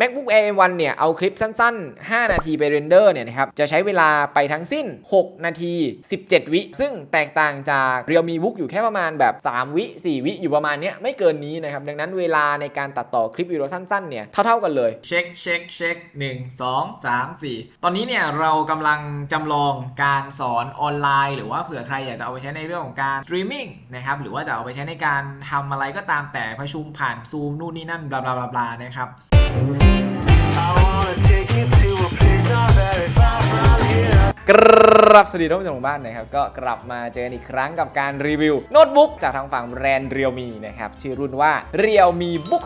MacBook Air M1 เนี่ยเอาคลิปสั้นๆ 5 นาทีไปเรนเดอร์เนี่ยนะครับจะใช้เวลาไปทั้งสิ้น 6 นาที 17 วิ ซึ่งแตกต่างจาก Realme Book อยู่แค่ประมาณแบบ 3 วิ 4 วิอยู่ประมาณเนี้ยไม่เกินนี้นะครับ ดังนั้นเวลาในการตัดต่อคลิปวิดีโอสั้นๆเนี่ยเท่าๆกันเลย เช็คเช็คเช็คหนึ่งสองสามสี่ตอนนี้เนี่ยเรากำลังจำลองการสอนออนไลน์ หรือว่าเผื่อใครอยากจะเอาไปใช้ในเรื่องของการสตรีมมิ่งนะครับหรือว่าจะเอาไปใช้ในการทำอะไรก็ตามแต่ประชุมผ่านซูมนู่นนี่นั่นบลาบลาบลาบลานะครับ I wanna take you to a place not very far from here. กรับสวัสดีท่านผู้ชมทางบ้านนะครับก็กลับมาเจอกันอีกครั้งกับการรีวิวโน้ตบุ๊กจากทางฝั่งแบรนด์เรียวมีนะครับชื่อรุ่นว่าเรียวมีบุ๊ก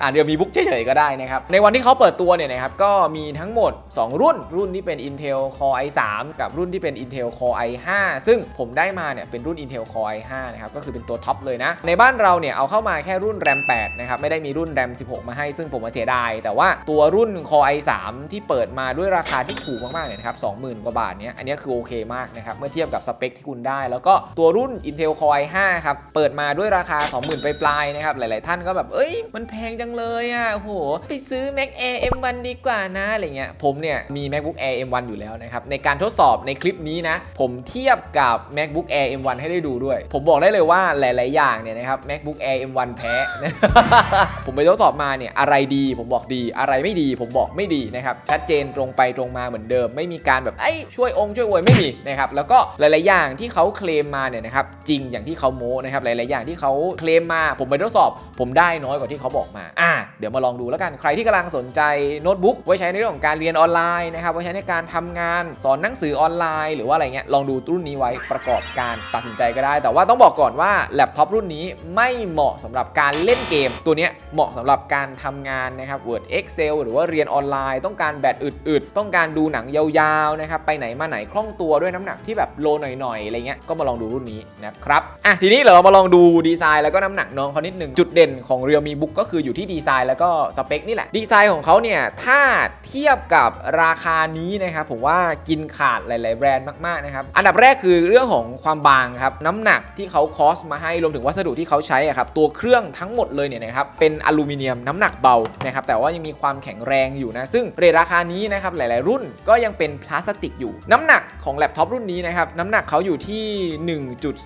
อ่าน Realme Book เฉยๆก็ได้นะครับ ในวันที่เขาเปิดตัวเนี่ยนะครับก็มีทั้งหมด 2 รุ่น รุ่นที่เป็น Intel Core i3 กับรุ่นที่เป็น Intel Core i5 ซึ่งผมได้มาเนี่ยเป็นรุ่น Intel Core i5 นะครับก็คือเป็นตัวท็อปเลยนะ ในบ้านเราเนี่ยเอาเข้ามาแค่รุ่น RAM 8นะครับไม่ได้มีรุ่น RAM 16 มาให้ซึ่งผมมาเสียดาย แต่ว่าตัวรุ่น Core i3 ที่เปิดมาด้วยราคาที่ถูกมากๆเนี่ยนะครับ20,000 กว่าบาทเนี้ยอันนี้คือโอเคมากนะครับเมื่อเทียบกับสเปคที่คุณได้ แล้วก็ตัวรุ่น Intel Core i5 ครับเปิดมาด้วยราคา 20,000ปปลายๆนะครับหลาย ๆ ท่านก็แบบเอ้ยมันแพงจังเลยอะโห ไปซื้อ Mac Air M1 ดีกว่านะอะไรเงี้ย ผมเนี่ยมี MacBook Air M1 อยู่แล้วนะครับ ในการทดสอบในคลิปนี้นะ ผมเทียบกับ MacBook Air M1 ให้ได้ดูด้วย ผมบอกได้เลยว่าหลาย ๆ อย่างเนี่ยนะครับ MacBook Air M1 แพ้ ผมไปทดสอบมาเนี่ยอะไรดีผมบอกดี อะไรไม่ดีผมบอกไม่ดีนะครับ ชัดเจนตรงไปตรงมาเหมือนเดิม ไม่มีการแบบไอ้ช่วยองค์ช่วยอวยไม่มีนะครับ แล้วก็หลาย ๆ อย่างที่เขาเคลมมาเนี่ยนะครับจริงอย่างที่เขาโม้นะครับหลาย ๆ อย่างที่เขาเคลมมา ผมไปทดสอบ ผมได้น้อยกว่าที่เขาบอกมาอะเดี๋ยวมาลองดูแล้วกันใครที่กำลังสนใจโน้ตบุ๊กไว้ใช้ในเรื่องของการเรียนออนไลน์นะครับไว้ใช้ในการทำงานสอนหนังสือออนไลน์ หรือว่าอะไรเงี้ยลองดูรุ่นนี้ไว้ประกอบการตัดสินใจก็ได้ แต่ว่าต้องบอกก่อนว่าแล็ปท็อปรุ่นนี้ไม่เหมาะสำหรับการเล่นเกม ตัวเนี้ยเหมาะสำหรับการทำงานนะครับ Word Excel หรือว่าเรียนออนไลน์ ต้องการแบตอึดๆ ต้องการดูหนังยาวๆนะครับไปไหนมาไหนคล่องตัวด้วยน้ำหนักที่แบบโลหน่อยๆอะไรเงี้ยก็มาลองดูรุ่นนี้นะครับอะทีนี้เรามาลองดูดีไซน์แล้วก็น้ำหนักน้องเขานิดหนึ่งจุดเด่นของ Realme Book ก็คืออยู่ที่ดีไซน์แล้วก็สเปคนี่แหละ ดีไซน์ของเขาเนี่ย ถ้าเทียบกับราคานี้นะครับ ผมว่ากินขาดหลาย ๆ แบรนด์มาก ๆ นะครับ อันดับแรกคือเรื่องของความบางครับ น้ำหนักที่เขาคอสมาให้รวมถึงวัสดุที่เขาใช้อะครับ ตัวเครื่องทั้งหมดเลยเนี่ยนะครับ เป็นอลูมิเนียมน้ำหนักเบานะครับ แต่ว่ายังมีความแข็งแรงอยู่นะ ซึ่งเรทราคานี้นะครับ หลาย ๆ รุ่นก็ยังเป็นพลาสติกอยู่ น้ำหนักของแล็ปท็อปรุ่นนี้นะครับ น้ำหนักเขาอยู่ที่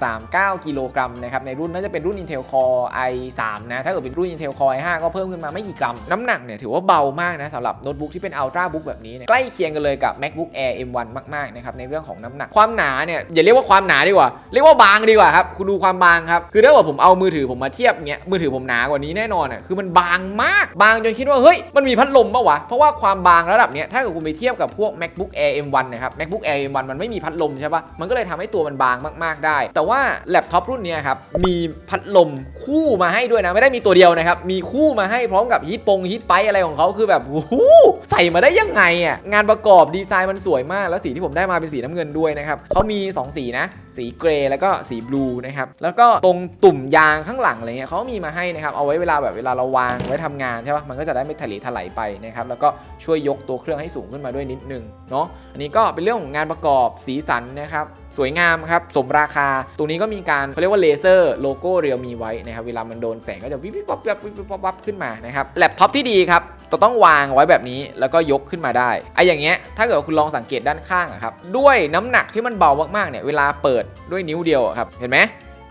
1.39 กิโลกรัมนะครับ ในรุ่นน่าจะเป็นรุ่น Intel Core i3 นะ ถ้าเกิดเป็นรุ่น Intel Core i5 ก็เพิ่มขึ้นมาไม่กี่กรัม น้ำหนักเนี่ยถือว่าเบามากนะสำหรับโน้ตบุ๊กที่เป็น Ultra Book แบบนี้เนี่ยใกล้เคียงกันเลยกับ MacBook Air M1 มากๆนะครับในเรื่องของน้ำหนักความหนาเนี่ยอย่าเรียกว่าความหนาดีกว่า เรียกว่าบางดีกว่าครับคุณดูความบางครับคือถ้าเกิดผมเอามือถือผมมาเทียบเงี้ยมือถือผมหนากว่านี้แน่นอนอะคือมันบางมากบางจนคิดว่าเฮ้ยมันมีพัดลมปะวะเพราะว่าความบางระดับเนี้ยถ้าเกิดคุณไปเทียบกับพวก MacBook Air M1 นะครับ MacBook Air M1 มันไม่มีพัดลมใช่ปะมันก็เลยทำให้ตัวมันบางมาก ๆได้ แต่ว่าแล็ปท็อปรุ่นเนี้ยครับมีพัดลมคู่มาให้ด้วยนะไม่ได้มีตัวเดียวนะครับมีคู่มาให้พร้อมกับฮิตปงฮิตไปอะไรของเขาคือแบบหูใส่มาได้ยังไงอะงานประกอบดีไซน์มันสวยมาก แล้วสีที่ผมได้มาเป็นสีน้ำเงินด้วยนะครับเขามี 2 สีนะ สีเกรย์แล้วก็สีบลูนะครับแล้วก็ตรงตุ่มยางข้างหลังอะไรเงี้ยเขามีมาให้นะครับเอาไว้เวลาแบบเวลาเราวางไว้ทำงานใช่ปะมันก็จะได้ไม่ทะเลถลายไปนะครับแล้วก็ช่วยยกตัวเครื่องให้สูงขึ้นมาด้วยนิดนึงเนาะอันนี้ก็เป็นเรื่องของงานประกอบสีสันนะครับสวยงามครับสมราคา ตรงนี้ก็มีการเขาเรียกว่าเลเซอร์โลโก้เรียวมีไว้นะครับเวลามันโดนแสงก็จะวิบวิบวับวับวิบวิบวับวับขึ้นมานะครับแล็ปท็อปที่ดีครับ จะต้องวางไว้แบบนี้แล้วก็ยกขึ้นมาได้ไอ้อย่างเงี้ยถ้าเกิดว่าคุณลองสังเกตด้านข้างอะครับด้วยน้ำหนักที่มันเบามากๆเนี่ยเวลาเปิดด้วยนิ้วเดียวครับเห็นไหม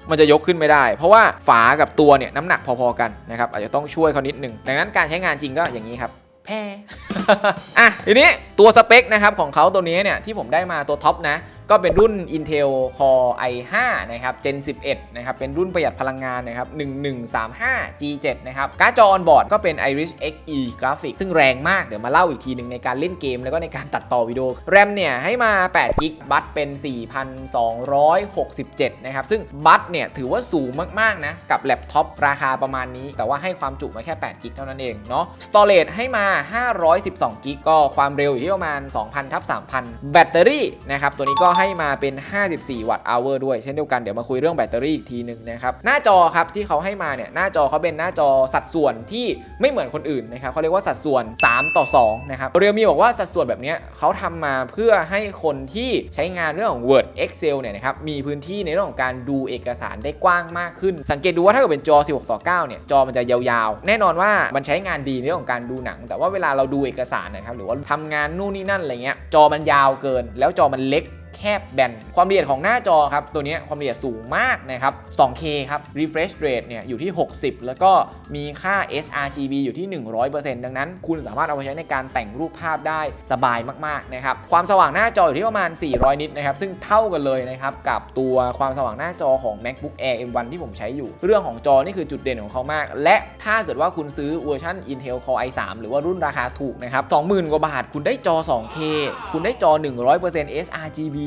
มันจะยกขึ้นไม่ได้ เพราะว่าฝากับตัวเนี่ยน้ำหนักพอๆกันนะครับอาจจะต้องช่วยเขานิดนึงดังนั้นการใช้งานจริงก็อย่างนี้ครับ แพ้อะทีนี้ตัวสเปคนะครับของเขาตัวนี้เนี่ยที่ผมได้มาตัวท็อปนะ ก็เป็นรุ่น Intel Core i5 นะครับ Gen 11 นะครับ เป็นรุ่นประหยัดพลังงานนะครับ 1135 G7 นะครับ การ์ดจอ on board ก็เป็น Iris Xe Graphics ซึ่งแรงมากเดี๋ยวมาเล่าอีกทีหนึ่งในการเล่นเกมแล้วก็ในการตัดต่อวิดีโอแรมเนี่ยให้มา8 g b บัตเป็น 4,267 นะครับ ซึ่งบัตเนี่ยถือว่าสูงมาก ๆ นะ กับแล็ปท็อปราคาประมาณนี้ แต่ว่าให้ความจุมาแค่8 g b เท่านั้นเองเนาะ Storage ให้มา512 g b ก็ความเร็วอยู่ที่ประมาณ 2,000ทับ3,000 แบตเตอรี่นะครับ ตัวนี้ก็ให้มาเป็น 54 วัตต์ hour ด้วย เช่นเดียวกันเดี๋ยวมาคุยเรื่องแบตเตอรี่อีกทีหนึ่งนะครับ หน้าจอครับที่เขาให้มาเนี่ยหน้าจอเขาเป็นหน้าจอสัดส่วนที่ไม่เหมือนคนอื่นนะครับเขาเรียกว่าสัดส่วน 3 ต่อ 2 นะครับเรียวมีบอกว่าสัดส่วนแบบนี้เขาทำมาเพื่อให้คนที่ใช้งานเรื่องของ Word Excel เนี่ยนะครับมีพื้นที่ในเรื่องของการดูเอกสารได้กว้างมากขึ้น สังเกตดูว่าถ้าเกิดเป็นจอ 16 ต่อ 9 เนี่ยจอมันจะยาวๆ แน่นอนว่ามันใช้งานดีในเรื่องของการดูหนัง แต่ว่าเวลาเราดูเอกสารนะครับหรือว่าทำงานนู่นนี่นั่นอะไรเงี้ยจอมันยาวเกิน แล้วจอมันเล็ก แคบแบน ความละเอียดของหน้าจอครับ ตัวนี้ความละเอียดสูงมากนะครับ 2K ครับ refresh rate เนี่ยอยู่ที่ 60 แล้วก็มีค่า sRGB อยู่ที่ 100%ดังนั้น คุณสามารถเอาไปใช้ในการแต่งรูปภาพได้สบายมากๆนะครับ ความสว่างหน้าจออยู่ที่ประมาณ 400 นิตนะครับ ซึ่งเท่ากันเลยนะครับ กับตัวความสว่างหน้าจอของ MacBook Air M1 ที่ผมใช้อยู่ เรื่องของจอนี่คือจุดเด่นของเขามาก และถ้าเกิดว่าคุณซื้อเวอร์ชัน Intel Core i3 หรือว่ารุ่นราคาถูกนะครับ20,000กว่าบาท คุณได้จอ 2K คุณได้จอ 100% sRGB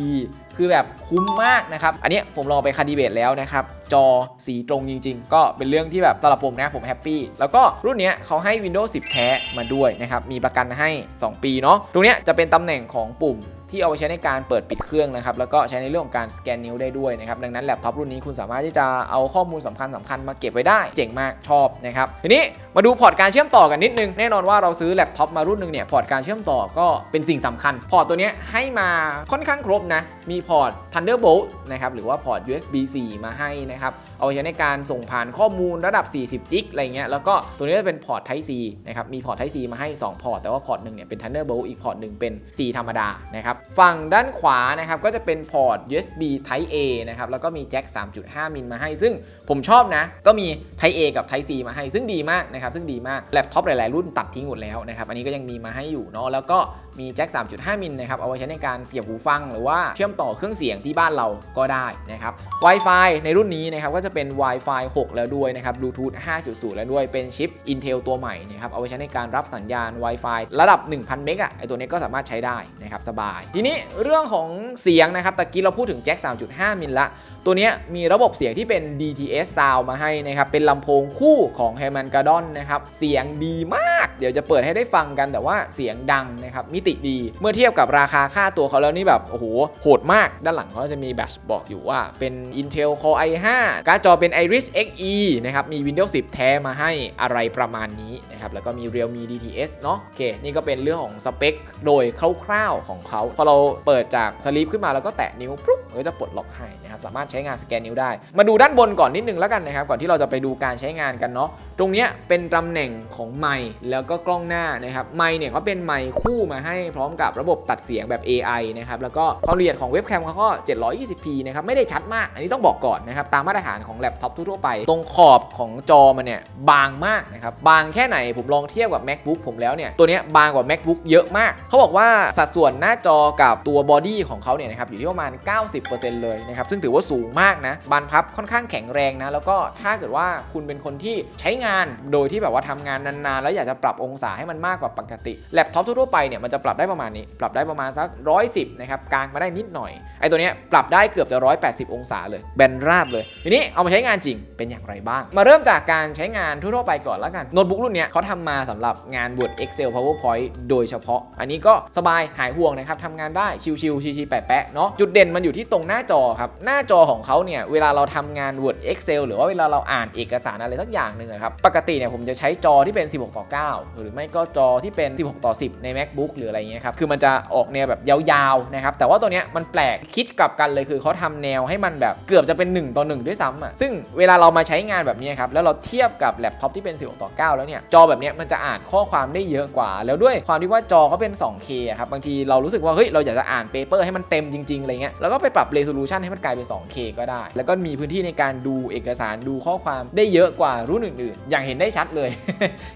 คือแบบคุ้มมากนะครับ อันนี้ผมลองไปคาดีเบตแล้วนะครับ จอสีตรงจริง ๆ ก็เป็นเรื่องที่แบบสำหรับผมนะผมแฮปปี้ แล้วก็รุ่นนี้เขาให้ Windows 10 แท้มาด้วยนะครับ มีประกันให้ 2 ปีเนาะ ตรงนี้จะเป็นตำแหน่งของปุ่ม ที่เอาไปใช้ในการเปิดปิดเครื่องนะครับแล้วก็ใช้ในเรื่องของการสแกนนิ้วได้ด้วยนะครับดังนั้นแล็ปท็อปรุ่นนี้คุณสามารถที่จะเอาข้อมูลสำคัญสคัญมาเก็บไว้ได้เจ๋งมากชอบนะครับทีนี้มาดูพอร์ตการเชื่อมต่อกันนิดนึงแน่นอนว่าเราซื้อแล็ปท็อปมารุ่นหนึงเนี่ยพอร์ตการเชื่อมต่อก็เป็นสิ่งสำคัญ พอร์ตตัวนี้ให้มาค่อนข้างครบนะมีพอร์ต Thunderbolt นะครับหรือว่าพอร์ต USB 4 มาให้นะครับเอาไปใช้ในการส่งผ่านข้อมูลระดับ 40 จิกอะไรเงี้ยแล้วก็ตัวนี้จะเป็นพอร์ต Type C นะครับมีพอร์ต Type C มาให้ 2 พอร์ตแต่ว่าพอร์ตหนึ่งเนี่ยเป็น Thunderbolt อีกพอร์ตหนึ่งเป็น C ธรรมดานะครับฝั่งด้านขวานะครับก็จะเป็นพอร์ต USB Type A นะครับแล้วก็มีแจ็ค 3.5 มิลมาให้ ซึ่งผมชอบนะ ก็มี Type A กับ Type C มาให้ ซึ่งดีมากนะครับซึ่งดีมากแล็ปท็อปหลาย ๆ รุ่นตัดทิ้งหมดแล้วนะครับอันนี้ก็ยังมีมาให้อยู่เนาะแล้วก็มีแจ็ค 3.5 มิลนะครับเอาไว้ใช้ในการเสียบหูฟัง หรือว่าเชื่อมต่อเครื่องเสียงที่บ้านเราก็ได้นะครับ Wi-Fi ในรุ่นนี้นะครับก็จะเป็น Wi-Fi 6 แล้วด้วยนะครับ Bluetooth 5.0 แล้วด้วยเป็นชิป Intel ตัวใหม่นะครับเอาไว้ใช้ในการรับสัญญาณ Wi-Fi ระดับ 1,000 เมกะไอตัวนี้ก็สามารถใช้ได้นะครับสบายทีนี้เรื่องของเสียงนะครับตะกี้เราพูดถึงแจ็ค3.5 มิลละ ตัวนี้มีระบบเสียงที่เป็น DTS Sound มาให้นะครับ เป็นลำโพงคู่ของ h e r m a n Kardon นะครับ เสียงดีมาก เดี๋ยวจะเปิดให้ได้ฟังกันแต่ว่าเสียงดังนะครับ มิติดี เมื่อเทียบกับราคาค่าตัวเขาแล้วนี่แบบ โอ้โห โหดมาก ด้านหลังเขาจะมีแบชบอกอยู่ว่าเป็น Intel Core i5 การ์ดจอเป็น Iris Xe นะครับ มี Windows 10 แท้มาให้อะไรประมาณนี้นะครับ แล้วก็มี Realme DTS เนาะโอเค นี่ก็เป็นเรื่องของสเปคโดยคร่าวๆของเขาพอเราเปิดจากสลีปขึ้นมาแล้วก็แตะนิ้วปุ๊บมันก็จะปลดล็อกให้นะครับสามารถใช้งานสแกนนิ้วได้ มาดูด้านบนก่อนนิดนึงแล้วกันนะครับ ก่อนที่เราจะไปดูการใช้งานกันเนาะ รงนี้เป็นตำแหน่งของไมค์แล้วก็กล้องหน้านะครับไมค์เนี่ยเขาเป็นไมค์คู่มาให้พร้อมกับระบบตัดเสียงแบบ AI นะครับแล้วก็ความละเอียดของเว็บแคมเขาก็ 720p นะครับไม่ได้ชัดมาก อันนี้ต้องบอกก่อนนะครับตามมาตรฐานของแล็ปท็อปทั่วไป ตรงขอบของจอมันเนี่ยบางมากนะครับบางแค่ไหนผมลองเทียบกับ macbook ผมแล้วเนี่ยตัวนี้บางกว่า macbook เยอะมาก เขาบอกว่าสัดส่วนหน้าจอกับตัวบอดี้ของเขาเนี่ยนะครับอยู่ที่ประมาณ 90%เลยนะครับซึ่งถือว่าสูงมากนะบานพับค่อนข้างแข็งแรงนะแล้วก็ถ้าเกิดว่าคุณเป็นคนที่ใช้งานโดยที่แบบว่าทำงานนานๆ แล้วอยากจะปรับองศาให้มันมากกว่าปกติแล็ปท็อปทั่วๆไปเนี่ยมันจะปรับได้ประมาณนี้ ปรับได้ประมาณสัก 110นะครับกลางมาได้นิดหน่อยไอ้ตัวเนี้ยปรับได้เกือบจะ 180 องศาเลยแบนราบเลยทีนี้เอามาใช้งานจริงเป็นอย่างไรบ้าง มาเริ่มจากการใช้งานทั่วๆไปก่อนแล้วกันโน้ตบุ๊กรุ่นเนี้ยเขาทำมาสำหรับงาน Word Excel PowerPoint โดยเฉพาะ อันนี้ก็สบายหายห่วงนะครับทำงานได้ชิวๆชิวๆแปะๆเนาะจุดเด่นมันอยู่ที่ตรงหน้าจอครับหน้าจอของเขาเนี่ยเวลาเราทำงาน Word Excel หรือว่าเวลาเราอ่านเอกสารอะไรสักอย่างหนึ่งครับปกติเนี่ยผมจะใช้จอที่เป็น 16 ต่อ 9 หรือไม่ก็จอที่เป็น 16 ต่อ 10 ใน MacBook หรืออะไรเงี้ยครับ คือมันจะออกแนวแบบยาวๆนะครับ แต่ว่าตัวเนี้ยมันแปลก คิดกลับกันเลยคือเขาทำแนวให้มันแบบเกือบจะเป็น 1 ต่อ 1 ด้วยซ้ำอะ ซึ่งเวลาเรามาใช้งานแบบนี้ครับ แล้วเราเทียบกับแล็ปท็อปที่เป็น 16 ต่อ 9 แล้วเนี่ย จอแบบเนี้ยมันจะอ่านข้อความได้เยอะกว่า แล้วด้วยความที่ว่าจอเขาเป็น 2K ครับ บางทีเรารู้สึกว่าเฮ้ยเราอยากจะอ่านเปเปอร์ให้มันเต็มจริงๆอะไรเงี้ย แล้วก็ไปปรับ resolution ให้มันกลายเป็น 2K ก็ได้ แล้วก็มีพื้นที่ในการดูเอกสารดูข้อความได้เยอะกว่ารุ่นอื่นอย่างเห็นได้ชัดเลย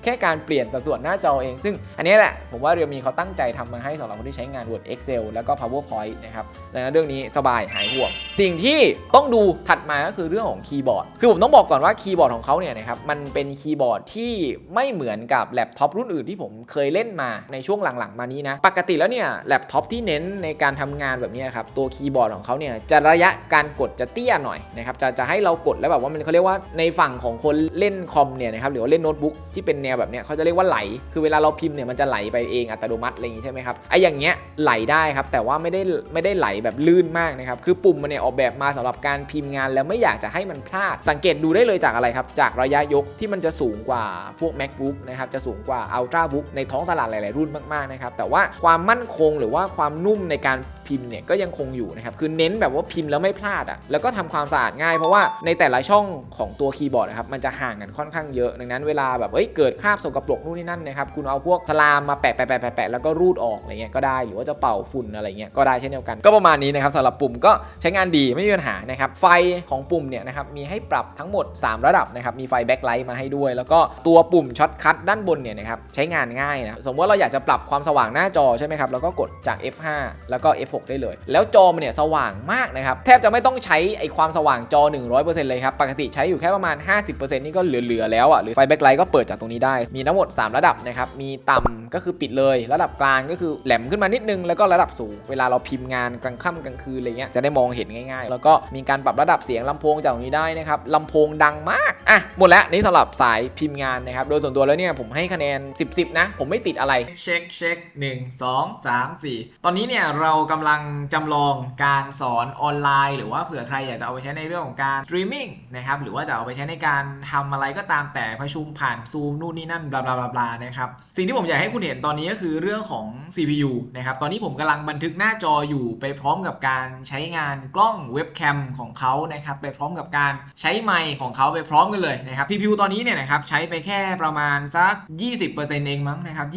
แค่การเปลี่ยนสัดส่วนหน้าจอเอง ซึ่งอันนี้แหละ ผมว่าเรียวมีเขาตั้งใจทำมาให้สำหรับคนที่ใช้งาน Word Excel แล้วก็ PowerPoint นะครับดังนั้นเรื่องนี้สบายหายห่วง สิ่งที่ต้องดูถัดมาก็คือเรื่องของคีย์บอร์ด คือผมต้องบอกก่อนว่าคีย์บอร์ดของเขาเนี่ยนะครับมันเป็นคีย์บอร์ดที่ไม่เหมือนกับแล็ปท็อปรุ่นอื่นที่ผมเคยเล่นมาในช่วงหลังๆ มานี้นะปกติแล้วเนี่ยแล็ปท็อปที่เน้นในการทำงานแบบนี้ครับตัวคีย์บอร์ดของเขาเนี่ยจะระยะการกดจะเตี้ยหน่อยนะครับจะจะให้เรากดแล้วแบบว่ามันเขาเรียกว่าในฝั่งของคนเล่นคอมเนี่ยนะครับหรือว่าเล่นโน้ตบุ๊กที่เป็นแนวแบบเนี้ยเขาจะเรียกว่าไหล คือเวลาเราพิมพ์เนี่ยมันจะไหลไปเองอัตโนมัติอะไรอย่างงี้ใช่ไหมครับไอ้อย่างเงี้ยไหลได้ครับแต่ว่าไม่ได้ไม่ได้ไหลแบบลื่นมากนะครับคือปุ่มมันเนี่ยออกแบบมาสำหรับการพิมพ์งานแล้วไม่อยากจะให้มันพลาด สังเกตดูได้เลยจากอะไรครับจากระยะยกที่มันจะสูงกว่าพวก macbook นะครับจะสูงกว่า ultrabook ในท้องตลาดหลาย ๆ รุ่นมากๆนะครับแต่ว่าความมั่นคงหรือว่าความนุ่มในการพิมพ์เนี่ยก็ยังคงอยู่นะครับคือเน้นแบบว่าพิมพ์แล้วไม่พลาดอะ่ะแล้วก็ทำความสะอาดง่ายเพราะว่าในแต่ละช่องของตัวคีย์บอร์ดนะครับมันจะห่างกันค่อนข้างเยอะ ดังนั้นเวลาแบบเอ้ยเกิดคราบสกปรกนู่นนี่นั่นนะครับคุณเอาพวกสลามมาแปะแปะแปะแปะแปะแล้วก็รูดออกอะไรเงี้ยก็ได้หรือว่าจะเป่าฝุ่นอะไรเงี้ยก็ได้เช่นเดียวกันก็ประมาณนี้นะครับสำหรับปุ่มก็ใช้งานดีไม่มีปัญหานะครับไฟของปุ่มเนี่ยนะครับมีให้ปรับทั้งหมด 3 ระดับนะครับมีไฟแบ็คไลท์มาให้ด้วย แล้วก็ตัวปุ่มช็อตคัทด้านบนเนี่ยนะครับใช้งานง่ายนะสมมติว่าเราอยากจะปรับความสว่างหน้าจอใช่ไหมครับแล้วก็กดจาก F5 แล้วก็ F6 ได้เลย แล้วจอมันเนี่ยสว่างมากนะครับแทบจะไม่ต้องใช้ไอความสว่างจอ 100%เลยครับปกติใช้อยู่แค่ประมาณ 50%นี่ก็เหลือๆแล้วอะหรือไฟแบ็คไลท์ก็เปิดจากตรงนี้ได้ มีทั้งหมด 3 ระดับนะครับมีต่ำก็คือปิดเลย ระดับกลางก็คือแหลมขึ้นมานิดนึงแล้วก็ระดับสูงเวลาเราพิมพ์งานกลางค่ำกลางคืนอะไรเงี้ยจะได้มองเห็นง่ายๆ แล้วก็มีการปรับระดับเสียงลำโพงจากตรงนี้ได้นะครับลำโพงดังมากอะหมดแล้วนี่สำหรับสายพิมพ์งานนะครับโดยส่วนตัวแล้วเนี่ยผมให้คะแนน 10 10 นะ ผมไม่ติดอะไรเช็คเช็คหนึ่งสองสามสี่ตอนนี้เนี่ยเรากำลังจำลองการสอนออนไลน์ หรือว่าเผื่อใครอยากจะเอาไปใช้ในเรื่องของการสตรีมมิ่งนะครับหรือว่าจะเอาไปใช้ในการทำอะไรก็ตามแต่ประชุมผ่านซูมนู่นนี่นั่นบลาบลาบลาบลานะครับ สิ่งที่ผมอยากให้คุณเห็นตอนนี้ก็คือเรื่องของ CPU นะครับ ตอนนี้ผมกำลังบันทึกหน้าจออยู่ไปพร้อมกับการใช้งานกล้องเว็บแคมของเขานะครับ ไปพร้อมกับการใช้ไมค์ของเขาไปพร้อมกันเลยนะครับ CPU ตอนนี้เนี่ยนะครับใช้ไปแค่ประมาณสัก 20%เองมั้งนะครับ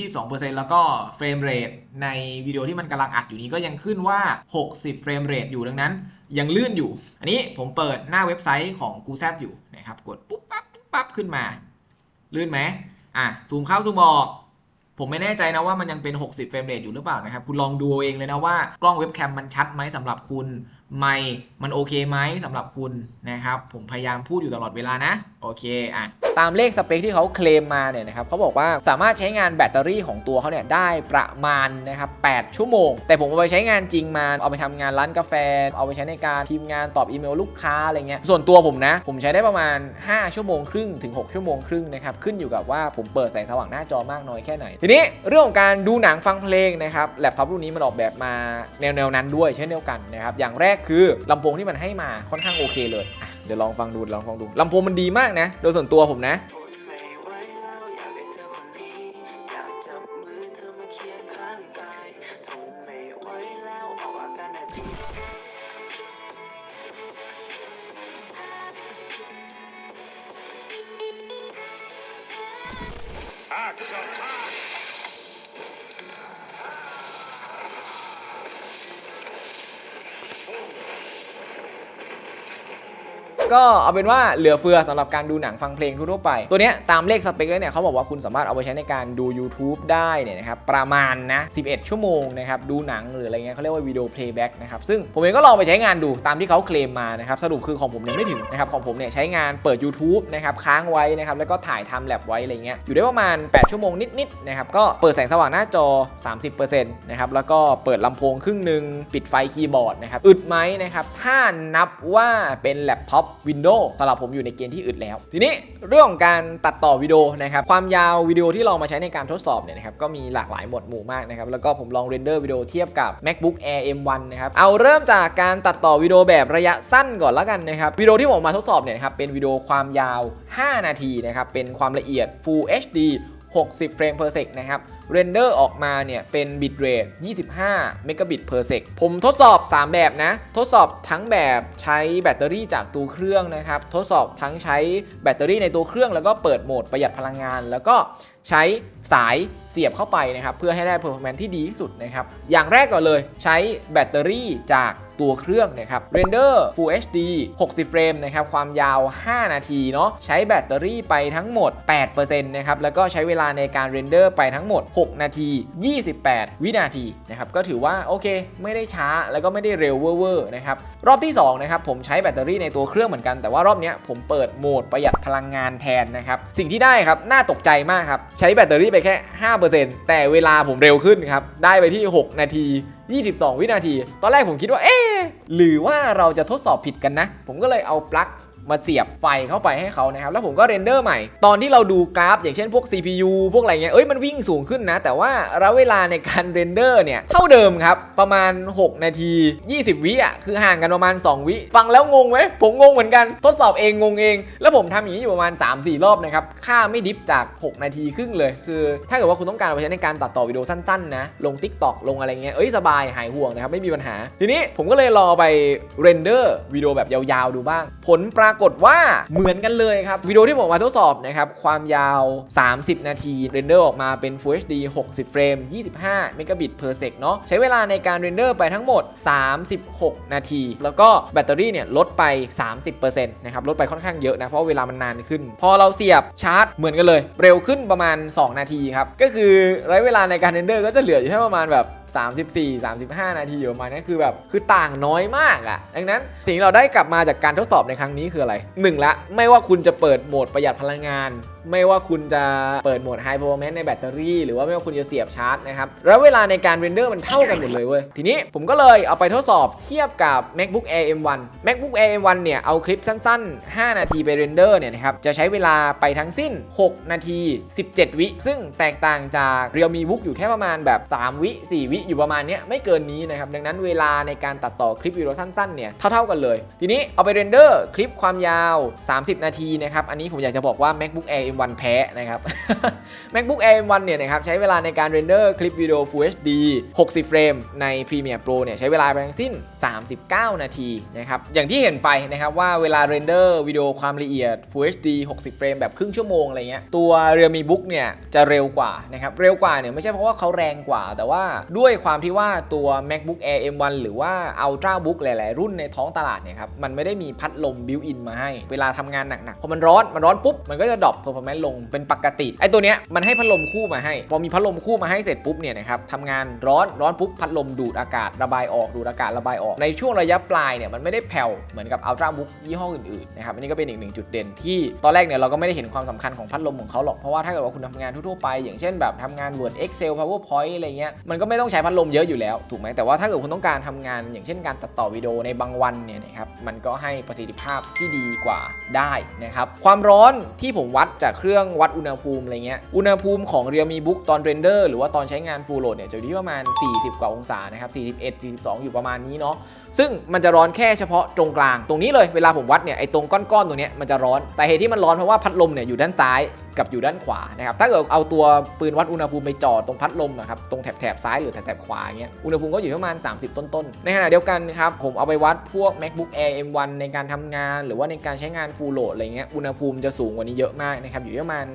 20-22%แล้วก็เฟรมเรทในวิดีโอที่มันกำลังอัดอยู่นี้ก็ยังขึ้นว่า 60 เฟรมเรทอยู่ดังนั้นยังลื่นอยู่ อันนี้ผมเปิดหน้าเว็บไซต์ของกูแซบอยู่นะครับ กดปุ๊บปั๊บ ปั๊บขึ้นมา ลื่นไหมอะซูมเข้าซูมออกผมไม่แน่ใจนะว่ามันยังเป็น 60 เฟรมเรทอยู่หรือเปล่านะครับ คุณลองดูเอาเองเลยนะว่า กล้องเว็บแคมมันชัดไหมสำหรับคุณไมค์มันโอเคไหมสำหรับคุณนะครับ ผมพยายามพูดอยู่ตลอดเวลานะ โอเคอะตามเลขสเปคที่เขาเคลมมาเนี่ยนะครับเขาบอกว่าสามารถใช้งานแบตเตอรี่ของตัวเขาเนี่ยได้ประมาณนะครับ 8 ชั่วโมง แต่ผมเอาไปใช้งานจริงมา เอาไปทำงานร้านกาแฟ เอาไปใช้ในการพิมพ์งานตอบอีเมลลูกค้าอะไรเงี้ยส่วนตัวผมนะ ผมใช้ได้ประมาณ 5 ชั่วโมงครึ่งถึง 6 ชั่วโมงครึ่งนะครับขึ้นอยู่กับว่าผมเปิดแสงสว่างหน้าจอมากน้อยแค่ไหน ทีนี้เรื่องของการดูหนังฟังเพลงนะครับแล็ปท็อปรุ่นนี้มันออกแบบมาแนวๆนั้นด้วยเช่นเดียวกันนะครับอย่างแรกคือลำโพงที่มันให้มาค่อนข้างโอเคเลยอะเดี๋ยวลองฟังดูลองฟังดูลำโพงมันดีมากนะ โดยส่วนตัวผมนะ ก็เอาเป็นว่าเหลือเฟือสำหรับการดูหนังฟังเพลงทั่วไป ตัวเนี้ยตามเลขสเปคแล้วเนี่ยเขาบอกว่าคุณสามารถเอาไปใช้ในการดู YouTube ได้เนี่ยนะครับประมาณนะ 11 ชั่วโมงนะครับดูหนังหรืออะไรเงี้ยเขาเรียกว่าวิดีโอเพลย์แบ็กนะครับซึ่งผมเองก็ลองไปใช้งานดูตามที่เขาเคลมมานะครับสรุปคือของผมเนี่ยไม่ถึงนะครับของผมเนี่ยใช้งานเปิด YouTube นะครับค้างไว้นะครับแล้วก็ถ่ายทำแลบไว้อะไรเงี้ยอยู่ได้ประมาณ 8 ชั่วโมงนิดๆนะครับก็เปิดแสงสว่างหน้าจอ 30%นะครับแล้วก็เปิดลำโพงครึ่งหนึ่งปิดไฟคีย์บอร์ดนะครับอึดไหมนะครับถ้านับว่าเป็นแล็ปท็อป Windows สำหรับผมอยู่ในเกณฑ์ที่อึดแล้ว ทีนี้เรื่องของการตัดต่อวิดีโอนะครับความยาววิดีโอที่เรามาใช้ในการทดสอบเนี่ยนะครับก็มีหลากหลายหมวดหมู่มากนะครับแล้วก็ผมลองเรนเดอร์วิดีโอเทียบกับ MacBook Air M1 นะครับเอาเริ่มจากการตัดต่อวิดีโอแบบระยะสั้นก่อนแล้วกันนะครับวิดีโอที่ผมมาทดสอบเนี่ยนะครับเป็นวิดีโอความยาว 5 นาทีนะครับเป็นความละเอียด Full HD 60 เฟรม per sec นะครับ เรนเดอร์ออกมาเนี่ยเป็นบิตเรท25เมกะบิต per sec ผมทดสอบ 3 แบบนะ ทดสอบทั้งแบบใช้แบตเตอรี่จากตัวเครื่องนะครับ ทดสอบทั้งใช้แบตเตอรี่ในตัวเครื่อง แล้วก็เปิดโหมดประหยัดพลังงาน แล้วก็ ใช้สายเสียบเข้าไปนะครับเพื่อให้ได้ performance ที่ดีที่สุดนะครับอย่างแรกก่อนเลยใช้แบตเตอรี่จากตัวเครื่องนะครับเรนเดอร์ Full HD 60 เฟรมนะครับความยาว 5 นาทีเนาะใช้แบตเตอรี่ไปทั้งหมด 8%นะครับแล้วก็ใช้เวลาในการเรนเดอร์ไปทั้งหมด 6 นาที 28 วินาทีนะครับก็ถือว่าโอเค ไม่ได้ช้าแล้วก็ไม่ได้เร็วเวอร์นะครับรอบที่2นะครับผมใช้แบตเตอรี่ในตัวเครื่องเหมือนกันแต่ว่ารอบนี้ผมเปิดโหมดประหยัดพลังงานแทนนะครับสิ่งที่ได้ครับน่าตกใจมากครับใช้แบตเตอรี่ไปแค่ 5%แต่เวลาผมเร็วขึ้นครับ ได้ไปที่ 6 นาที 22 วินาที ตอนแรกผมคิดว่า เอ๊หรือว่าเราจะทดสอบผิดกันนะ ผมก็เลยเอาปลั๊ก มาเสียบไฟเข้าไปให้เขานะครับ แล้วผมก็เรนเดอร์ใหม่ ตอนที่เราดูกราฟ อย่างเช่นพวก CPU พวกอะไรเงี้ย เอ้ยมันวิ่งสูงขึ้นนะ แต่ว่าระเวลาในการเรนเดอร์เนี่ย เท่าเดิมครับ ประมาณ 6 นาที 20 วิอะ คือห่างกันประมาณ 2 วิ ฟังแล้วงงไหมผมงงเหมือนกัน ทดสอบเองงงเอง แล้วผมทำอย่างนี้อยู่ประมาณ 3-4 รอบนะครับ ค่าไม่ดิฟจาก 6 นาทีครึ่งเลย คือ ถ้าเกิดว่าคุณต้องการเอาไปใช้ในการตัดต่อวิดีโอสั้นๆนะ ลง TikTok ลงอะไรเงี้ย เอ้ยสบายหายห่วงนะครับไม่มีปัญหา ทีนี้ผมก็เลยรอไปเรนเดอร์วิดีโอแบบยาวๆดูบ้าง ผลปรากกฏว่าเหมือนกันเลยครับวิดีโอที่ผมมาทดสอบนะครับความยาว 30 นาทีเรนเดอร์ออกมาเป็น Full HD 60 เฟรม 25 เมกะบิต per sec เนาะใช้เวลาในการเรนเดอร์ไปทั้งหมด 36 นาที แล้วก็แบตเตอรี่เนี่ยลดไป 30%นะครับลดไปค่อนข้างเยอะนะเพราะเวลามันนานขึ้น พอเราเสียบชาร์จเหมือนกันเลย เร็วขึ้นประมาณ 2 นาทีครับก็คือระยะเวลาในการเรนเดอร์ก็จะเหลืออยู่แค่ประมาณแบบ34 35 นาทีอยู่ประมาณนี้คือแบบคือต่างน้อยมากอะ่ะดังนั้นสิ่งที่เราได้กลับมาจากการทดสอบในครั้งนี้คืออะไร 1 ละ ไม่ว่าคุณจะเปิดโหมดประหยัดพลังงาน ไม่ว่าคุณจะเปิดโหมด High Performance ในแบตเตอรี่ หรือว่าไม่ว่าคุณจะเสียบชาร์จนะครับ แล้วเวลาในการเรนเดอร์มันเท่ากันหมดเลยเว้ย ทีนี้ผมก็เลยเอาไปทดสอบเทียบกับ MacBook Air M1 MacBook Air M1 เนี่ย เอาคลิปสั้น ๆ 5 นาทีไปเรนเดอร์เนี่ยนะครับ จะใช้เวลาไปทั้งสิ้น 6 นาที 17 วิ ซึ่งแตกต่างจาก Realme Book อยู่แค่ประมาณแบบ 3 วิ 4 วิอยู่ประมาณเนี้ยไม่เกินนี้นะครับ ดังนั้นเวลาในการตัดต่อคลิปวิดีโอสั้นๆเนี่ยเท่าๆกันเลย ทีนี้เอาไปเรนเดอร์คลิปความยาว 30 นาทีนะครับ อันนี้ผมอยากจะบอกว่า MacBook Air M1 แพ้นะครับ MacBook Air M1 เนี่ยนะครับใช้เวลาในการเรนเดอร์คลิปวิดีโอ Full HD 60 เฟรมใน Premiere Pro เนี่ยใช้เวลาไปทั้งสิ้น 39 นาทีนะครับอย่างที่เห็นไปนะครับว่าเวลาเรนเดอร์วิดีโอความละเอียด Full HD 60 เฟรมแบบครึ่งชั่วโมงอะไรเงี้ยตัว Realme Book เนี่ยจะเร็วกว่านะครับเร็วกว่าเนี่ยไม่ใช่เพราะว่าเขาแรงกว่า แต่ว่าด้วยความที่ว่าตัว MacBook Air M1 หรือว่า Ultrabook หลาย ๆ รุ่นในท้องตลาดเนี่ยครับมันไม่ได้มีพัดลมบิวอินมาให้ เวลาทำงานหนัก ๆ พอมันร้อนมันร้อนปุ๊บมันก็จะดรอป performance ลงเป็นปกติ ไอตัวเนี้ยมันให้พัดลมคู่มาให้ พอมีพัดลมคู่มาให้เสร็จปุ๊บเนี่ยนะครับทำงานร้อนร้อนปุ๊บพัดลมดูดอากาศระบายออกดูดอากาศระบายออก ในช่วงระยะปลายเนี่ยมันไม่ได้แผ่วเหมือนกับ Ultrabook ยี่ห้ออื่นๆนะครับอันนี้ก็เป็นอีกหนึ่งจุดเด่นที่ตอนแรกเนี่ยเราก็ไม่ได้เห็นความสำคัญของพัดลมของเขาหรอกเพราะว่าถ้าเกิดว่าคุณทำงานทั่วๆไป อย่างเช่นแบบทำงาน Word Excel PowerPoint อะไรเงี้ยมันก็ไม่ต้องใช้พัดลมเยอะอยู่แล้วถูกไหมแต่ว่าถ้าเกิดคุณต้องการทำงาน อย่างเช่นการตัดต่อวิดีโอในบางวันเนี่ยนะครับมันก็ให้ประสิทธิภาพที่ดีกว่าได้นะครับความร้อนที่ผมวัดจากเครื่องวัดอุณหภูมิอะไรเงี้ย อุณหภูมิของเรียลมีบุ๊กตอนเรนเดอร์หรือว่าตอนใช้งานฟูลโหลดเนี่ยจะอยู่ที่ประมาณ 40 กว่าองศานะครับ 41 42 อยู่ประมาณนี้เนาะ ซึ่งมันจะร้อนแค่เฉพาะตรงกลาง ตรงนี้เลย เวลาผมวัดเนี่ยไอ้ตรงก้อนๆตรงเนี้ยมันจะร้อน แต่เหตุที่มันร้อนเพราะว่าพัดลมเนี่ยอยู่ด้านซ้าย กับอยู่ด้านขวานะครับถ้าเกิดเอาตัวปืนวัดอุณหภูมิไปจ่อตรงพัดลมนะครับตรงแถบแถบซ้ายหรือแถบแถบขวาเงี้ยอุณหภูมิก็อยู่ที่ประมาณ 30 ต้นๆ ในขณะเดียวกันครับผมเอาไปวัดพวก macbook air m1 ในการทำงาน หรือว่าในการใช้งาน full load อะไรเงี้ยอุณหภูมิจะสูงกว่านี้เยอะมากนะครับอยู่ที่ประมาณ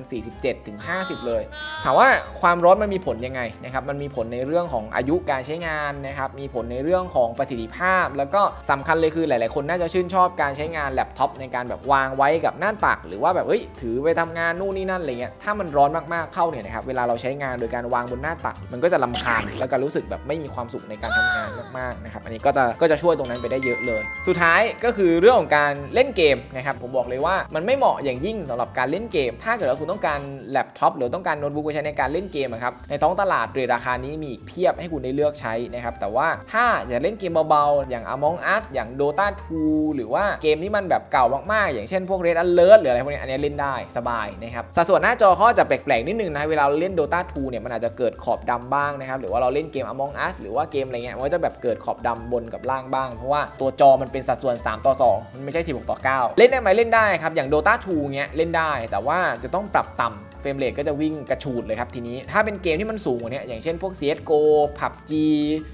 47-50เลยถามว่าความร้อนมันมีผลยังไงนะครับมันมีผลในเรื่องของอายุการใช้งานนะครับมีผลในเรื่องของประสิทธิภาพ แล้วก็สำคัญเลยคือหลาย ๆ คนน่าจะชื่นชอบการใช้งานแล็ปท็อปในการแบบวางไว้กับหน้าตัก หรือว่าแบบเอ้ยถือไปทำงานนู่นนี่นั่นอะไรเงี้ยถ้ามันร้อนมากๆเข้าเนี่ยนะครับเวลาเราใช้งานโดยการวางบนหน้าตัก มันก็จะลำคาญแล้วก็รู้สึกแบบไม่มีความสุขในการทำงานมากๆนะครับอันนี้ก็จะก็จะช่วยตรงนั้นไปได้เยอะเลย สุดท้ายก็คือเรื่องของการเล่นเกมนะครับผมบอกเลยว่ามันไม่เหมาะอย่างยิ่งสำหรับการเล่นเกม ถ้าเกิดว่าคุณต้องการแล็ปท็อปหรือต้องการโน้ตบุ๊กไว้ใช้ในการเล่นเกมอะครับในท้องตลาดเรทราคานี้มีอีกเพียบให้คุณได้เลือกใช้นะครับแต่ว่าถ้าอยากเล่นเกมเบาๆ อย่าง Among Us อย่าง Dota 2 หรือว่าเกมที่มันแบบเก่ามากๆ อย่างเช่นพวก Red Alert หรืออะไรพวกนี้อันนี้เล่นได้สบายนะครับสัดส่วนหน้าจอเขาจะแปลกๆนิดนึงนะเวลาเราเล่น Dota 2เนี่ยมันอาจจะเกิดขอบดำบ้างนะครับหรือว่าเราเล่นเกม Among Us หรือว่าเกมอะไรเงี้ยมันก็จะแบบเกิดขอบดำบนกับล่างบ้าง เพราะว่าตัวจอมันเป็นสัดส่วน 3 ต่อ 2 มันไม่ใช่ 16 ต่อ 9 เล่นได้ไหมเล่นได้ครับอย่าง Dota 2เงี้ยเล่นได้ แต่ว่าจะต้องปรับต่ำเฟรมเรทก็จะวิ่งกระชูดเลยครับทีนี้ถ้าเป็นเกมที่มันสูงกว่านี้อย่างเช่นพวก CSGO PUBG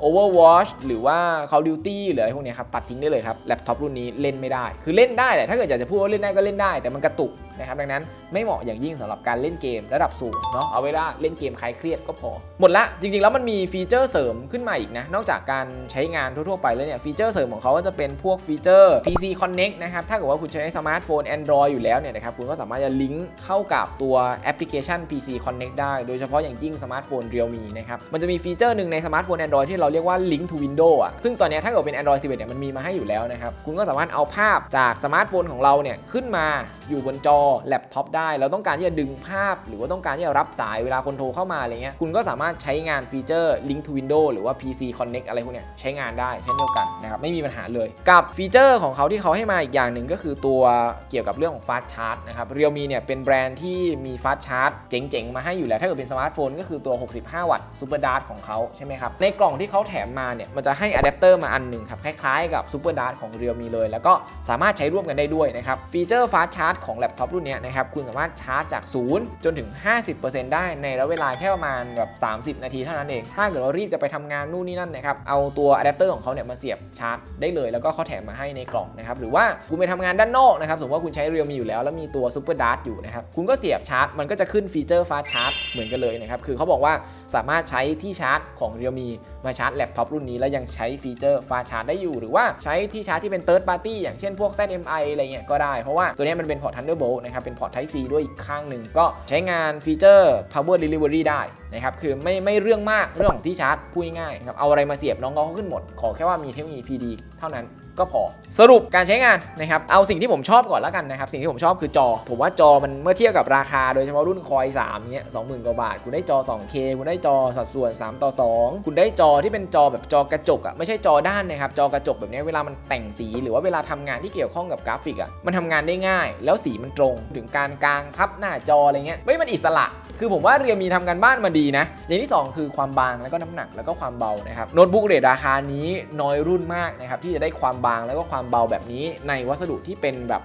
Overwatch หรือว่า Call of Duty หรืออะไรพวกเนี้ยครับตัดทิ้งได้เลยครับแล็ปท็อปรุ่นนี้เล่นไม่ได้ คือเล่นได้แหละถ้าเกิดอยากจะพูดว่าเล่นได้ก็เล่นได้แต่มันกระตุก นะครับดังนั้นไม่เหมาะอย่างยิ่งสำหรับการเล่นเกมระดับสูงเนาะเอาเวลาเล่นเกมคลายเครียดก็พอ หมดละจริงๆแล้วมันมีฟีเจอร์เสริมขึ้นมาอีกนะนอกจากการใช้งานทั่วๆไปแล้วเนี่ยฟีเจอร์เสริมของเขาก็จะเป็นพวกฟีเจอร์ PC Connect นะครับถ้าเกิดว่าคุณใช้สมาร์ทโฟน Android อยู่แล้วเนี่ยนะครับคุณก็สามารถจะลิงก์เข้ากับตัวแอปพลิเคชัน PC Connect ได้โดยเฉพาะอย่างยิ่งสมาร์ทโฟน Realme นะครับมันจะมีฟีเจอร์หนึ่งในสมาร์ทโฟน Android ที่เราเรียกว่า Link to Window อะซึ่งตอนนี้ถ้าเกิดเป็น Android 11เนี่ยมันมีมาให้อยู่แล้วนะครับคุณก็สามารถเอาภาพจากสมาร์ทโฟนของเราเนี่ยขึ้นมาอยู่บนจอแล็ปท็อปได้ เราต้องการที่จะดึงภาพ หรือว่าต้องการที่จะรับสายเวลาคนโทรเข้ามาอะไรเงี้ยคุณก็สามารถใช้งานฟีเจอร์ Link to Windows หรือว่า PC Connect อะไรพวกเนี้ยใช้งานได้เช่นเดียวกันนะครับไม่มีปัญหาเลยกับฟีเจอร์ของเขาที่เขาให้มาอีกอย่างหนึ่งก็คือตัวเกี่ยวกับเรื่องของ Fast Charge นะครับเรียวมีเนี่ยเป็นแบรนด์ที่มี Fast Charge เจ๋งๆ มาให้อยู่แล้ว ถ้าเกิดเป็นสมาร์ทโฟนก็คือตัว 65 วัตต์ Super Dart ของเขาใช่ไหมครับในกล่องที่เขาแถมมาเนี่ยมันจะให้อะแดปเตอร์มาอันหนึ่งครับคล้ายๆกับ Super Dart ของเรียวมีเลย แล้วก็สามารถใช้ร่วมกันได้ด้วยนะครับฟีเจอร์ Fast Charge ของแล็ปท็อปรุ่นนี้นะครับคุณสามารถชาร์จจาก 0 จนถึง 50%ได้ในระยะเวลาแค่ประมาณแบบ 30 นาทีเท่านั้นเอง ถ้าเกิดเรารีบจะไปทำงานนู่นนี่นั่นนะครับเอาตัวอะแดปเตอร์ของเขาเนี่ยมาเสียบชาร์จได้เลย แล้วก็เขาแถมมาให้ในกล่องนะครับหรือว่าคุณไปทำงานด้านนอกนะครับสมมติว่าคุณใช้เรียวมีอยู่แล้วแล้วมีตัวซูเปอร์ดาร์ตอยู่นะครับคุณก็เสียบชาร์จมันก็จะขึ้นฟีเจอร์ฟาสชาร์จเหมือนกันเลยนะครับคือเขาบอกว่าสามารถใช้ที่ชาร์จของเรียวมีมาชาร์จแล็ปท็อปรุ่นนี้แล้วยังใช้ฟีเจอร์ฟาชาร์จได้อยู่ หรือว่าใช้ที่ชาร์จที่เป็น Third Party อย่างเช่นพวก ZMI อะไรเงี้ยก็ได้ เพราะว่าตัวนี้มันเป็นพอร์ต Thunderbolt นะครับเป็นพอร์ต Type C ด้วยอีกข้างหนึ่งก็ใช้งานฟีเจอร์ Power Delivery ได้นะครับคือไม่ไม่เรื่องมากเรื่องของที่ชาร์จพูดง่ายๆครับเอาอะไรมาเสียบน้องเขาขึ้นหมด ขอแค่ว่ามีเทคโนโลยี PD เท่านั้นก็พอสรุปการใช้งานนะครับเอาสิ่งที่ผมชอบก่อนแล้วกันนะครับ สิ่งที่ผมชอบคือจอ ผมว่าจอมันเมื่อเทียบกับราคาโดยเฉพาะรุ่นคอย3เนี้ย20,000กว่าบาท คุณได้จอ 2K คุณได้จอสัดส่วน 3 ต่อ 2 คุณได้จอที่เป็นจอแบบจอกระจกอะไม่ใช่จอด้านนะครับ จอกระจกแบบนี้เวลามันแต่งสีหรือว่าเวลาทำงานที่เกี่ยวข้องกับกราฟิกอะมันทำงานได้ง่าย แล้วสีมันตรง ถึงการกลางพับหน้าจออะไรเงี้ยไม่มันอิสระ คือผมว่าเรียมีทำกานบ้านมาดีนะอย่างที่ 2 คือความบางแล้วก็น้ำหนักแล้วก็ความเบานะครับโน้ตบุ๊กเรทราคานี้น้อยรุ่นมากนะครับที่จะได้ความบางแล้วก็ความเบาแบบนี้ในวัสดุที่เป็นแบบ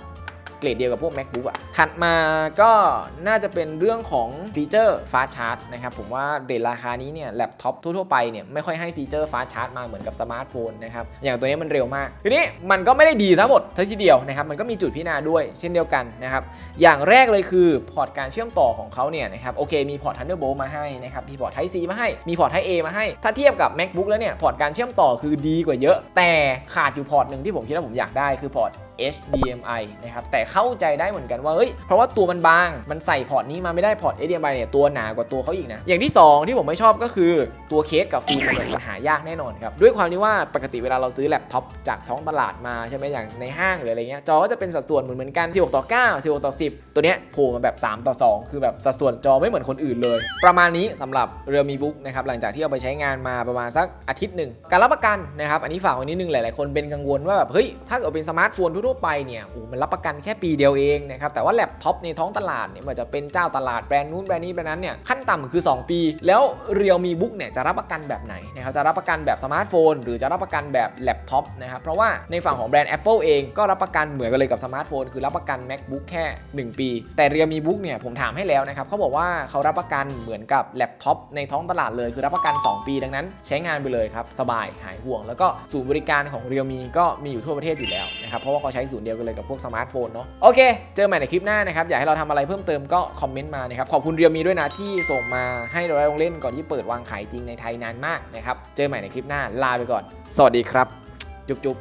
เกรดเดียวกับพวก macbook อะถัดมาก็น่าจะเป็นเรื่องของฟีเจอร์ fast charge นะครับผมว่าเรทราคานี้เนี่ยแล็ปท็อปทั่วๆไปเนี่ยไม่ค่อยให้ฟีเจอร์ fast charge มาเหมือนกับสมาร์ทโฟนนะครับอย่างตัวนี้มันเร็วมาก ทีนี้มันก็ไม่ได้ดีทั้งหมดทั้งทีเดียวนะครับมันก็มีจุดพิจารณาด้วยเช่นเดียวกันนะครับอย่างแรกเลยคือพอร์ตการเชื่อมต่อของเขาเนี่ยนะครับโอเคมีพอร์ต Thunderbolt มาให้นะครับมีพอร์ต Type C มาให้มีพอร์ต Type A มาให้ถ้าเทียบกับ MacBook แล้วเนี่ยพอร์ตการเชื่อมต่อคือดีกว่าเยอะ แต่ขาดอยู่พอร์ตหนึ่งที่ผมคิดว่าผมอยากได้คือพอร์ต HDMI นะครับแต่เข้าใจได้เหมือนกันว่าเฮ้ยเพราะว่าตัวมันบางมันใส่พอร์ตนี้มาไม่ได้พอร์ต HDMI เนี่ยตัวหนากว่าตัวเขาอีกนะอย่างที่ 2 ที่ผมไม่ชอบก็คือตัวเคสกับฟิล์มมันเนี่ยมันหายากแน่นอนครับด้วยความที่ว่าปกติเวลาเราซื้อแล็ปท็อปจากท้องตลาดมาใช่ไหมอย่างในห้างหรืออะไรเงี้ยจอก็จะเป็นสัดส่วนเหมือนเหมือนกัน16ต่อ9 16ต่อ10 ตัวเนี้ยโผล่มาแบบ 3 ต่อ 2 คือแบบสัดส่วนจอไม่เหมือนคนอื่นเลย ประมาณนี้สำหรับเรือมีบุ๊กนะครับหลังจากที่เอาไปใช้งานมาประมาณสักอาทิตย์หนึ่งการรับประกันนะครับอันนี้ฝากไว้นิดนึงหลายๆคนเป็นกังวลว่าแบบเฮ้ยถ้าเกิดเป็นสมาร์ทโฟนทั่วๆไปเนี่ยโอ้มันรับประกันแค่ปีเดียวเองนะครับแต่ว่าแล็ปท็อปในท้องตลาดเนี่ยมันจะเป็นเจ้าตลาดแบรนด์นู้นแบรนด์นี้แบรนด์นั้นเนี่ยขั้นต่ำคือ 2 ปี แล้วเรียวมีบุ๊กเนี่ยจะรับประกันแบบไหนนะครับจะรับประกันแบบสมาร์ทโฟน หรือจะรับประกันแบบแล็ปท็อปนะครับเพราะว่าในฝั่งของแบรนด์ Apple เองก็รับประกันเหมือนกันเลยกับสมาร์ทโฟนคือรับประกัน MacBook แค่ 1 ปี แต่เรียวมีบุ๊กเนี่ยผมถามให้แล้วนะครับเขาบอกว่าเขารับประกันเหมือนกับแล็ปท็อปในท้องตลาดเลยคือรับประกัน 2 ปีดังนั้น ใช้งานไปเลยครับสบายหายห่วง แล้วก็ศูนย์บริการของเรียวมีก็มีอยู่ทั่วประเทศอยู่แล้วนะครับเพราะว่าใช้ศูนย์เดียวกันเลยกับพวกสมาร์ทโฟนเนาะโอเค เจอใหม่ในคลิปหน้านะครับ อยากให้เราทำอะไรเพิ่มเติมก็คอมเมนต์มานะครับ ขอบคุณเรียวมีด้วยนะที่ส่งมาให้เราได้ลองเล่นก่อนที่เปิดวางขายจริงในไทยนานมากนะครับ เจอใหม่ในคลิปหน้าลาไปก่อน สวัสดีครับ จุ๊บ